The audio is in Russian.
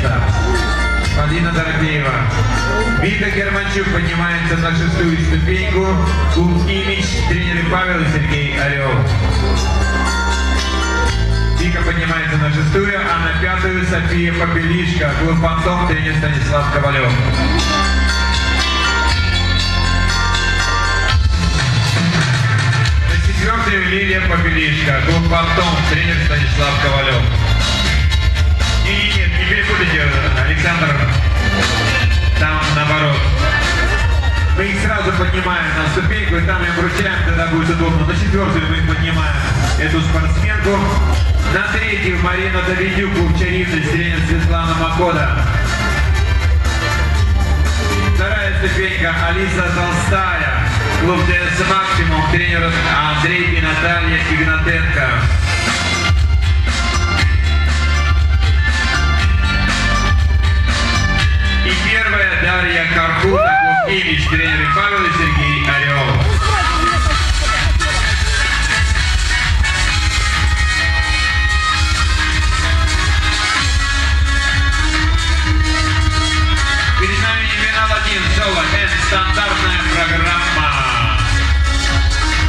место. Полина Дорофеева. Вика Германчук поднимается на шестую ступеньку. «Имидж», тренеры Павел и Сергей Орел. Вика поднимается на шестую, а на пятую София Попелишка, клуб «Фантом», тренер Станислав Ковалев. На четвертую Лилия Попелишка, клуб «Фантом», тренер Станислав Ковалев. Поднимаем на ступеньку, и там им вручаем, тогда будет удобно. На четвертую мы поднимаем эту спортсменку. На третью Марина Давидюк, Чарица, тренер Светлана Макода. Вторая ступенька Алиса Толстая, клуб ДС Максимум, тренер Андрей и Наталья Игнатенко. И первая Дарья Карпута, клуб Имидж, тренеры Павел 上？